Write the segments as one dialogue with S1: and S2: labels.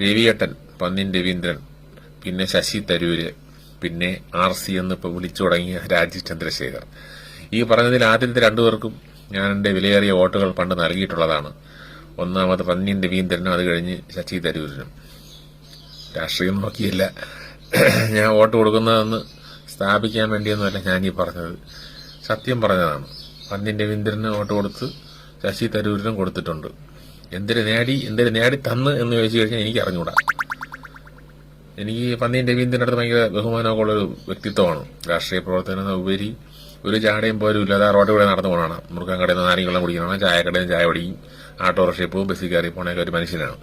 S1: രവിയേട്ടൻ പന്നിൻ രവീന്ദ്രൻ പിന്നെ ശശി തരൂര് പിന്നെ R C എന്ന് ഇപ്പോൾ വിളിച്ചു തുടങ്ങിയ രാജീവ് ചന്ദ്രശേഖർ. ഈ പറഞ്ഞതിൽ ആദ്യത്തെ രണ്ടുപേർക്കും ഞാൻ എന്റെ വിലയേറിയ വോട്ടുകൾ പണ്ട് നൽകിയിട്ടുള്ളതാണ്. ഒന്നാമത് പന്നിൻ രവീന്ദ്രനും അത് കഴിഞ്ഞ് ശശി തരൂരിനും. രാഷ്ട്രീയം നോക്കിയില്ല. ഞാൻ വോട്ട് കൊടുക്കുന്നതെന്ന് സ്ഥാപിക്കാൻ വേണ്ടിയൊന്നുമല്ല ഈ പറഞ്ഞത്. സത്യം പറഞ്ഞതാണ്. പന്നിൻ രവീന്ദ്രന് വോട്ട് കൊടുത്ത് ശശി തരൂരിനും കൊടുത്തിട്ടുണ്ട്. എന്തിനു നേടി എന്തിനു നേടി തന്ന് എന്ന് ചോദിച്ചു കഴിഞ്ഞാൽ എനിക്ക് അറിഞ്ഞൂടാ. എനിക്ക് പന്നിയും രവീന്ദ്രന്റെ അടുത്ത് ഭയങ്കര ബഹുമാനമൊക്കെ ഉള്ളൊരു വ്യക്തിത്വമാണ്. രാഷ്ട്രീയ പ്രവർത്തനം ഉപരി ഒരു ചാടയും പോലും ഇല്ലാതെ റോഡ് കൂടെ നടന്നു പോകണം മുറുക്കാൻ കടയിൽ നിന്ന് നാരങ്ങ വെള്ളം കുടിക്കണം ചായക്കടയിൽ ചായ കുടിക്കും ഓട്ടോറിക്ഷയിൽ പോകും ബസ്സിൽ കയറി പോണൊക്കെ ഒരു മനുഷ്യനാണ്.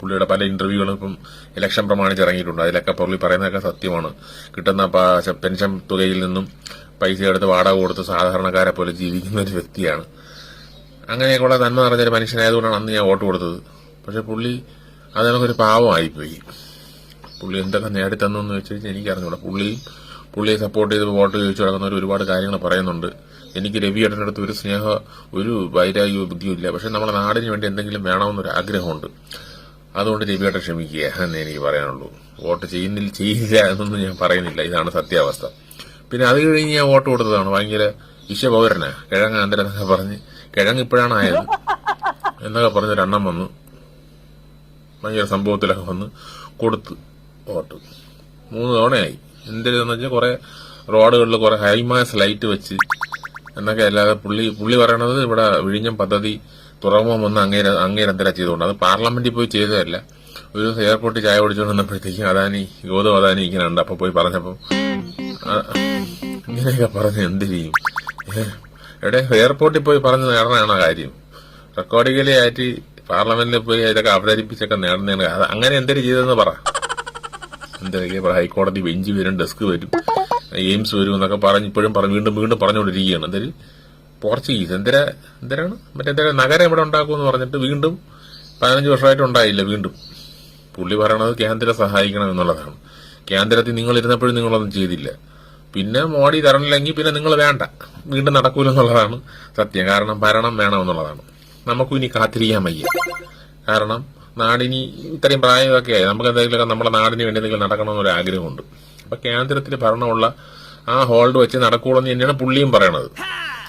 S1: പുള്ളിയുടെ പല ഇന്റർവ്യൂകളും ഇപ്പം ഇലക്ഷൻ പ്രമാണിച്ച് ഇറങ്ങിയിട്ടുണ്ട്. അതിലൊക്കെ പുള്ളി പറയുന്നതൊക്കെ സത്യമാണ്. കിട്ടുന്ന പെൻഷൻ തുകയിൽ നിന്നും പൈസ എടുത്ത് വാടക കൊടുത്ത് സാധാരണക്കാരെ പോലെ ജീവിക്കുന്ന ഒരു വ്യക്തിയാണ്. അങ്ങനെയൊക്കെയുള്ള നന്മ നിറഞ്ഞൊരു മനുഷ്യനായതുകൊണ്ടാണ് അന്ന് ഞാൻ വോട്ട് കൊടുത്തത്. പക്ഷെ പുള്ളി അത് നമുക്കൊരു പാവമായിപ്പോയി. പുള്ളി എന്തൊക്കെ നേടിത്തന്നു എന്ന് വെച്ച് കഴിഞ്ഞാൽ എനിക്ക് അറിഞ്ഞൂടാ പുള്ളിയും പുള്ളിയെ സപ്പോർട്ട് ചെയ്ത് വോട്ട് ചോദിച്ചു നടക്കുന്നവർ ഒരുപാട് കാര്യങ്ങൾ പറയുന്നുണ്ട്. എനിക്ക് രവിയേട്ടന്റെ അടുത്ത് ഒരു സ്നേഹ ഒരു വൈരാഗ്യ ബുദ്ധിയും ഇല്ല. പക്ഷെ നമ്മുടെ നാടിന് വേണ്ടി എന്തെങ്കിലും വേണമെന്നൊരു ആഗ്രഹമുണ്ട്. അതുകൊണ്ട് രവിയേട്ടൻ ക്ഷമിക്കുക എന്നേ എനിക്ക് പറയാനുള്ളൂ. വോട്ട് ചെയ്യുന്നില്ല ചെയ്യില്ല എന്നൊന്നും ഞാൻ പറയുന്നില്ല. ഇതാണ് സത്യാവസ്ഥ. പിന്നെ അത് കഴിഞ്ഞ് ഞാൻ വോട്ട് കൊടുത്തതാണ്. ഭയങ്കര വിശ്വപൗരനാ. കിഴങ്ങ് ആന്തരം എന്നൊക്കെ പറഞ്ഞ് കിഴങ്ങ് ഇപ്പോഴാണ് ആയത്. എന്നൊക്കെ പറഞ്ഞ് രണ്ണം വന്നു. ഭയങ്കര സംഭവത്തിലൊക്കെ വന്ന് കൊടുത്ത് വോട്ട് മൂന്ന് തവണയായി. എന്തെന്ന് വെച്ചാൽ കുറെ റോഡുകളിൽ കുറെ ഹൈമാസ് ലൈറ്റ് വെച്ച് എന്നൊക്കെ അല്ലാതെ പുള്ളി പുള്ളി പറയണത് ഇവിടെ വിഴിഞ്ഞം പദ്ധതി തുറമുഖം വന്ന് അങ്ങേര അങ്ങേരന്തര ചെയ്തുകൊണ്ട് അത് പാർലമെന്റിൽ പോയി ചെയ്തതല്ല. ഒരു ദിവസം എയർപോർട്ടിൽ ചായ കുടിച്ചുകൊണ്ട് വന്നപ്പോഴത്തേക്കും അദാനി ഗൗതം അദാനി ഇങ്ങനെ ഉണ്ട് അപ്പൊ പോയി പറഞ്ഞപ്പോ ഇങ്ങനെയൊക്കെ പറഞ്ഞ് എന്ത് ചെയ്യും? എവിടെ എയർപോർട്ടിൽ പോയി പറഞ്ഞ് നേടണതാണ് കാര്യം? റെക്കോർഡിംഗിലെ ആയിട്ട് പാർലമെന്റിൽ പോയി അതൊക്കെ അവതരിപ്പിച്ചൊക്കെ നേടുന്നതാണ് അത് അങ്ങനെ എന്തൊരു ചെയ്തെന്ന് പറ. എന്തൊക്കെ ഹൈക്കോടതി ബെഞ്ച് വരും ഡെസ്ക് വരും എയിംസ് വരും എന്നൊക്കെ പറഞ്ഞ് ഇപ്പോഴും പറഞ്ഞു വീണ്ടും വീണ്ടും പറഞ്ഞുകൊണ്ടിരിക്കുകയാണ്. എന്തൊരു പോർച്ചുഗീസ് എന്തിനാ എന്തിനാണ്? മറ്റേ നഗരം ഇവിടെ ഉണ്ടാക്കുമെന്ന് പറഞ്ഞിട്ട് വീണ്ടും പതിനഞ്ച് വർഷമായിട്ട് ഉണ്ടായില്ല വീണ്ടും. പുള്ളി പറയണത് കേന്ദ്രം സഹായിക്കണം എന്നുള്ളതാണ്. കേന്ദ്രത്തിൽ നിങ്ങൾ ഇരുന്നപ്പോഴും നിങ്ങളൊന്നും ചെയ്തില്ല. പിന്നെ മോഡി തരണില്ലെങ്കിൽ പിന്നെ നിങ്ങൾ വേണ്ട. വീണ്ടും നടക്കൂലെന്നുള്ളതാണ് സത്യം. കാരണം ഭരണം വേണമെന്നുള്ളതാണ്. നമുക്കും ഇനി കാത്തിരിക്കാൻ വയ്യ. കാരണം നാടിനി ഇത്രയും പ്രായമൊക്കെ ആയി. നമുക്ക് എന്തെങ്കിലുമൊക്കെ നമ്മുടെ നാടിന് വേണ്ടി എന്തെങ്കിലും നടക്കണമെന്നൊരു ആഗ്രഹമുണ്ട്. അപ്പൊ കേന്ദ്രത്തിൽ ഭരണമുള്ള ആ ഹോൾഡ് വെച്ച് നടക്കൂളെന്ന് തന്നെയാണ് പുള്ളിയും പറയണത്.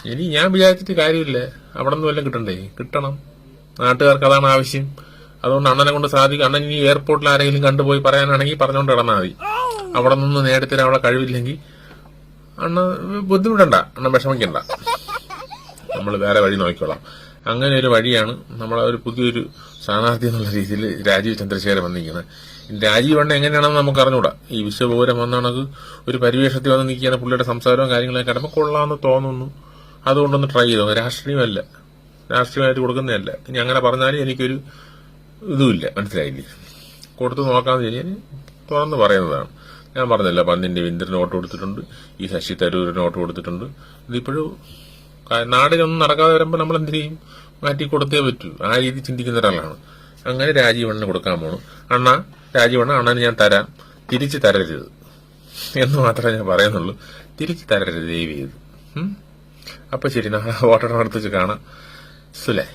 S1: ഇനി ഞാൻ വിചാരിച്ചിട്ട് കാര്യമില്ല. അവിടെ നിന്ന് വല്ലതും കിട്ടണ്ടേ? കിട്ടണം. നാട്ടുകാർക്ക് അതാണ് ആവശ്യം. അതുകൊണ്ട് അണ്ണനെ കൊണ്ട് സാധിക്കും. അണ്ണൻ ഇനി എയർപോർട്ടിൽ ആരെങ്കിലും കണ്ടുപോയി പറയാനാണെങ്കിൽ പറഞ്ഞുകൊണ്ട് കിടന്നാൽ മതി. അവിടെ നിന്ന് നേരത്തെ അവിടെ കഴിവില്ലെങ്കിൽ അണ്ണ ബുദ്ധിമുട്ടണ്ട. അണ്ണ വിഷമിക്കണ്ട. നമ്മൾ വേറെ വഴി നോക്കിക്കോളാം. അങ്ങനെ ഒരു വഴിയാണ് നമ്മളെ ഒരു പുതിയൊരു സ്ഥാനാർത്ഥി എന്നുള്ള രീതിയിൽ രാജീവ് ചന്ദ്രശേഖരൻ വന്നിരിക്കുന്നത്. രാജീവ് അണ്ണ എങ്ങനെയാണെന്ന് നമുക്ക് അറിഞ്ഞൂടാ. ഈ വിശ്വപൗരം വന്നാണത് ഒരു പരിവേഷത്തിൽ വന്ന് നിൽക്കുകയാണ് പുള്ളിയുടെ സംസാരവും കാര്യങ്ങളൊക്കെ കിടമ്പോൾ കൊള്ളാമെന്ന് തോന്നുന്നു. അതുകൊണ്ടൊന്ന് ട്രൈ ചെയ്തു. രാഷ്ട്രീയമല്ല. രാഷ്ട്രീയമായിട്ട് കൊടുക്കുന്നതല്ല. ഇനി അങ്ങനെ പറഞ്ഞാലും എനിക്കൊരു ഇതുമില്ല. മനസ്സിലായില്ലേ? കൊടുത്തു നോക്കാമെന്ന് കഴിഞ്ഞാൽ തുറന്ന് പറയുന്നതാണ്. ഞാൻ പറഞ്ഞല്ല പന്നിന്റെ വിന്ദ്രന് വോട്ട് കൊടുത്തിട്ടുണ്ട് ഈ ശശി തരൂരിന് വോട്ട് കൊടുത്തിട്ടുണ്ട്. ഇതിപ്പോഴും നാടിനൊന്നും നടക്കാതെ വരുമ്പോൾ നമ്മൾ എന്ത് ചെയ്യും മാറ്റി കൊടുത്തേ പറ്റൂ. ആ രീതി ചിന്തിക്കുന്ന ഒരാളാണ്. അങ്ങനെ രാജീവണ്ണന് കൊടുക്കാൻ പോണു. അണ്ണ രാജീവണ്ണ അണ്ണന് ഞാൻ തരാം. തിരിച്ചു തരരുത്. എന്ന് മാത്രമേ ഞാൻ പറയുന്നുള്ളൂ. തിരിച്ചു തരരുത് ചെയ്ത്. ഉം? അപ്പൊ ശരി നാളെ വോട്ടെണ്ണം വെച്ച് കാണാം. സുലേ.